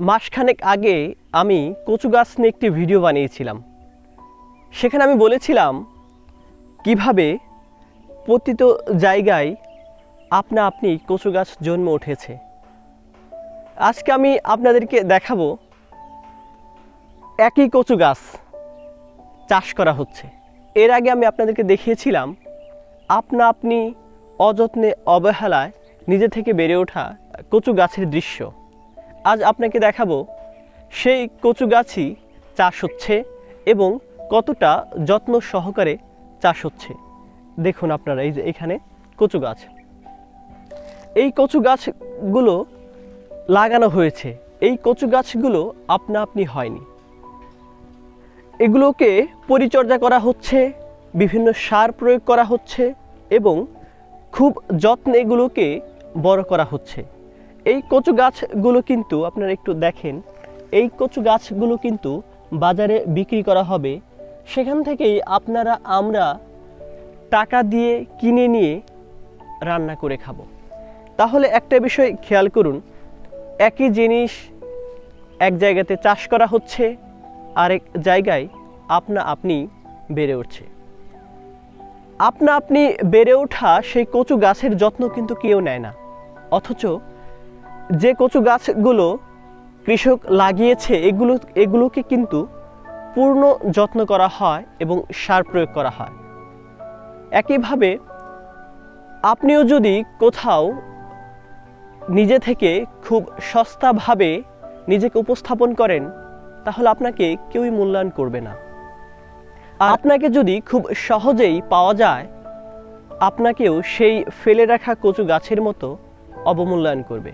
মাসখানেক আগে আমি কচু গাছ নিয়ে একটি ভিডিও বানিয়েছিলাম। সেখানে আমি বলেছিলাম কীভাবে প্রতিত জায়গায় আপনা আপনি কচু গাছ জন্মে উঠেছে। আজকে আমি আপনাদেরকে দেখাবো একই কচু গাছ চাষ করা হচ্ছে। এর আগে আমি আপনাদেরকে দেখিয়েছিলাম আপনা আপনি অযত্নে অবহেলায় নিজে থেকে বেড়ে ওঠা কচু গাছের দৃশ্য। আজ আপনাকে দেখাবো সেই কচু গাছই চাষ হচ্ছে এবং কতটা যত্ন সহকারে চাষ হচ্ছে। দেখুন আপনারা, এই যে এখানে কচু গাছ এই কচু গাছগুলো লাগানো হয়েছে। এই কচু গাছগুলো আপনা আপনি হয়নি। এগুলোকে পরিচর্যা করা হচ্ছে, বিভিন্ন সার প্রয়োগ করা হচ্ছে এবং খুব যত্নে এগুলোকে বড় করা হচ্ছে। এই কচু গাছগুলো কিন্তু আপনারা একটু দেখেন, এই কচু গাছগুলো কিন্তু বাজারে বিক্রি করা হবে। সেখান থেকেই আপনারা, আমরা টাকা দিয়ে কিনে নিয়ে রান্না করে খাব। তাহলে একটা বিষয় খেয়াল করুন, একই জিনিস এক জায়গাতে চাষ করা হচ্ছে, আরেক জায়গায় আপনা আপনি বেড়ে উঠছে। আপনা আপনি বেড়ে ওঠা সেই কচু গাছের যত্ন কিন্তু কেউ নেয় না। অথচ যে কচু গাছগুলো কৃষক লাগিয়েছে, এগুলো, এগুলোকে কিন্তু পূর্ণ যত্ন করা হয় এবং সার প্রয়োগ করা হয়। একইভাবে আপনিও যদি কোথাও নিজে থেকে খুব সস্তাভাবে নিজেকে উপস্থাপন করেন, তাহলে আপনাকে কেউই মূল্যায়ন করবে না। আপনাকে যদি খুব সহজেই পাওয়া যায়, আপনাকেও সেই ফেলে রাখা কচু গাছের মতো অবমূল্যায়ন করবে।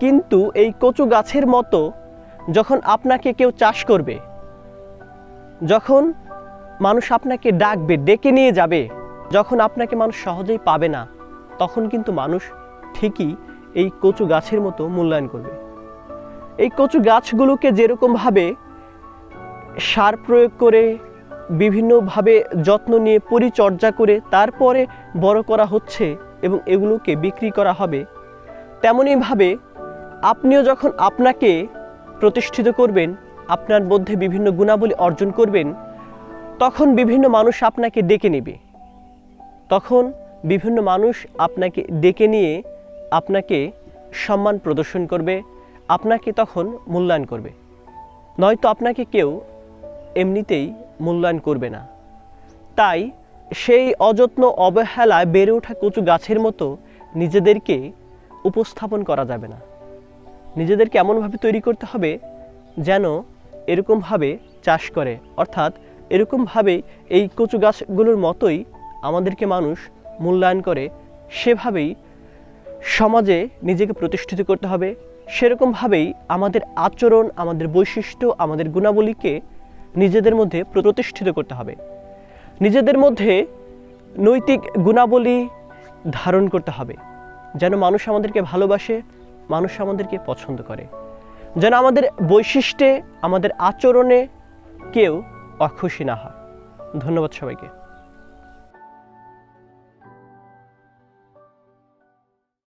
কিন্তু এই কচু গাছের মতো যখন আপনাকে কেউ চাষ করবে, যখন মানুষ আপনাকে ডাকবে, ডেকে নিয়ে যাবে, যখন আপনাকে মানুষ সহজেই পাবে না, তখন কিন্তু মানুষ ঠিকই এই কচু গাছের মতো মূল্যায়ন করবে। এই কচু গাছগুলোকে যেরকমভাবে সার প্রয়োগ করে, বিভিন্নভাবে যত্ন নিয়ে পরিচর্যা করে তারপরে বড় করা হচ্ছে এবং এগুলোকে বিক্রি করা হবে, তেমনইভাবে আপনিও যখন আপনাকে প্রতিষ্ঠিত করবেন, আপনার মধ্যে বিভিন্ন গুণাবলী অর্জন করবেন, তখন বিভিন্ন মানুষ আপনাকে ডেকে নেবে। তখন বিভিন্ন মানুষ আপনাকে ডেকে নিয়ে আপনাকে সম্মান প্রদর্শন করবে, আপনাকে তখন মূল্যায়ন করবে। নয়তো আপনাকে কেউ এমনিতেই মূল্যায়ন করবে না। তাই সেই অযত্ন অবহেলায় বেড়ে ওঠা কচু গাছের মতো নিজেদেরকে উপস্থাপন করা যাবে না। নিজেদেরকে এমনভাবে তৈরি করতে হবে যেন এরকমভাবে চাষ করে। অর্থাৎ এরকমভাবে এই কচু গাছগুলোর মতোই আমাদেরকে মানুষ মূল্যায়ন করে। সেভাবেই সমাজে নিজেকে প্রতিষ্ঠিত করতে হবে। সেরকমভাবেই আমাদের আচরণ, আমাদের বৈশিষ্ট্য, আমাদের গুণাবলীকে নিজেদের মধ্যে প্রতিষ্ঠিত করতে হবে। নিজেদের মধ্যে নৈতিক গুণাবলী ধারণ করতে হবে। যেন মানুষ আমাদেরকে ভালোবাসে মানুষ আমাদেরকে পছন্দ করে। যেন আমাদের বৈশিষ্ট্যে, আমাদের আচরণে কেউ অখুশি না হয়। ধন্যবাদ সবাইকে।